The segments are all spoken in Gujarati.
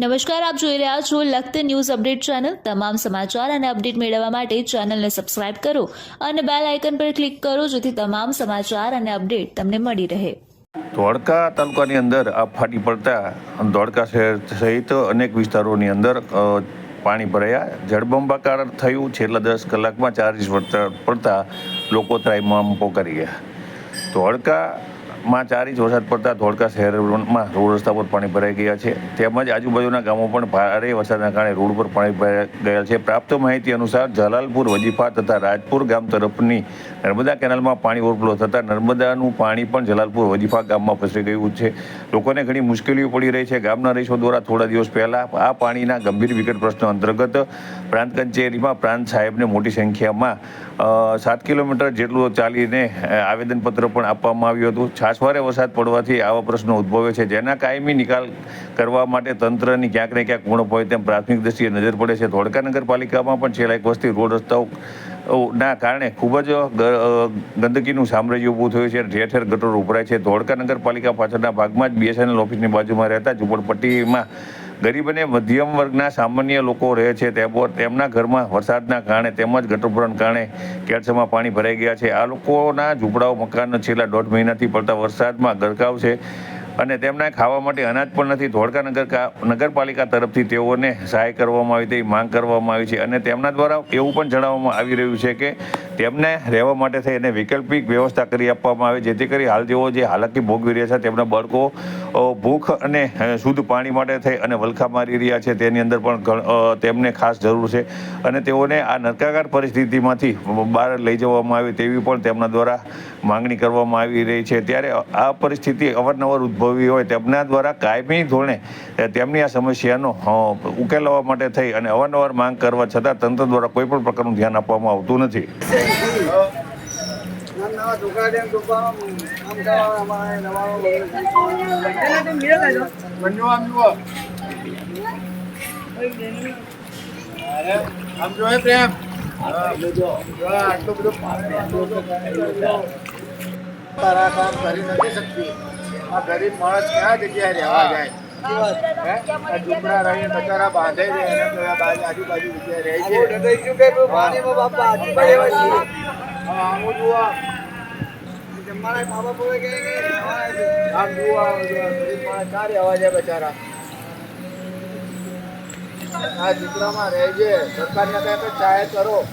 નમસ્કાર, આપ જોઈ રહ્યા છો લખત ન્યૂઝ અપડેટ ચેનલ. તમામ સમાચાર અને અપડેટ મેળવવા માટે ચેનલને સબસ્ક્રાઇબ કરો અને બેલ આઇકન પર ક્લિક કરો જેથી તમામ સમાચાર અને અપડેટ તમને મળી રહે. ધોળકા તાલુકાની અંદર આ ફાટી પડતા ધોળકા શહેર સહિત અનેક વિસ્તારોની અંદર પાણી ભરાયા. જળબંબાકાર થયું. છેલ્લા દસ કલાકમાં ચાર ઇંચ પડતા લોકો ત્રાહિમામ પોકારી ગયા. ધોળકામાં ચાર વરસાદ પડતા ધોળકા શહેરમાં રોડ રસ્તા પર પાણી ભરાઈ ગયા છે. તેમજ આજુબાજુના ગામો પણ ભારે વરસાદના કારણે રોડ પર પાણી ભરાઈ ગયા છે. પ્રાપ્ત માહિતી અનુસાર જલાલપુર, વજીફા તથા રાજપુર ગામ તરફની નર્મદા કેનાલમાં પાણી ઓવરફ્લો થતાં નર્મદાનું પાણી પણ જલાલપુર, વજીફા ગામમાં ફસી ગયું છે. લોકોને ઘણી મુશ્કેલીઓ પડી રહી છે. ગામના રહીશો દ્વારા થોડા દિવસ પહેલા આ પાણીના ગંભીર વિકટ પ્રશ્ન અંતર્ગત પ્રાંત કચેરીમાં પ્રાંત સાહેબને મોટી સંખ્યામાં સાત કિલોમીટર જેટલું ચાલીને આવેદનપત્ર પણ આપવામાં આવ્યું હતું. છાસવારે વરસાદ પડવાથી આવા પ્રશ્નો ઉદ્ભવે છે. જેના કાયમી નિકાલ કરવા માટે તંત્રની ક્યાંક ને ક્યાંક ઉણપ હોય તેમ પ્રાથમિક દ્રષ્ટિએ નજર પડે છે. ધોળકા નગરપાલિકામાં પણ છેલ્લા એક વર્ષથી રોડ રસ્તાઓ ના કારણે ખૂબ જ ગંદકીનું સામ્રાજ્ય ઊભું થયું છે ઠેર ઠેર ગટરો ઉભરાય છે. ધોળકા નગરપાલિકા પાછળના ભાગમાં જ બીએસએનએલ ઓફિસની બાજુમાં રહેતા ઝૂંપડપટ્ટીમાં ગરીબ અને મધ્યમ વર્ગના સામાન્ય લોકો રહે છે તેમના ઘરમાં વરસાદના કારણે તેમજ ગટરભરણ કારણે કેળસમાં પાણી ભરાઈ ગયા છે. આ લોકોના ઝૂંપડાઓ મકાનના છેલ્લા દોઢ મહિનાથી પડતા વરસાદમાં ગરકાવ છે અને તેમના ખાવા માટે અનાજ પણ નથી. ધોળકા નગર નગરપાલિકા તરફથી તેઓને સહાય કરવામાં આવી, તેવી માંગ કરવામાં આવી છે અને તેમના દ્વારા એવું પણ જણાવવામાં આવી રહ્યું છે કે તેમને રહેવા માટે થઈ અને વૈકલ્પિક વ્યવસ્થા કરી આપવામાં આવે, જેથી કરી હાલ જેવો જે હાલાકી ભોગવી રહ્યા છે, તેમના બાળકો ભૂખ અને શુદ્ધ પાણી માટે થઈ અને વલખા મારી રહ્યા છે, તેની અંદર પણ તેમને ખાસ જરૂર છે. અને તેઓને આ નરકાગાર પરિસ્થિતિમાંથી બહાર લઈ જવામાં આવે તેવી પણ તેમના દ્વારા માંગણી કરવામાં આવી રહી છે. ત્યારે આ પરિસ્થિતિ અવારનવાર ઉદ્ભવી હોય તેમના દ્વારા કાયમી ધોરણે તેમની આ સમસ્યાનો ઉકેલવા માટે થઈ અને અવારનવાર માંગ કરવા છતાં તંત્ર દ્વારા કોઈ પણ પ્રકારનું ધ્યાન આપવામાં આવતું નથી. નવા ડેમ ડૂબવાનો આમ કરવા અમારે નવા બંને આમ જુઓ આમ જો હે પ્રેમ આટલું બધું તારા કામ કરી નથી શકતી આ ગરીબ માણસ ક્યાં જગ્યાએ રહેવા જાય? હે? આ બચારા બાંધે છે અને તો આ બાજુ- આજુબાજુ જગ્યાએ રહે છે. હા, આમ જુઓ. આમ જુઓ. આમ જુઓ. ગરીબ માણસ ક્યાં રહેવા જાય બચારા. આ ઝૂંપડામાં રહે સરકારને કહે કંઈ સહાય કરો.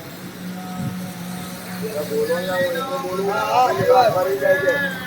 બોલો તો બોલવું. ના ફરી જાય છે.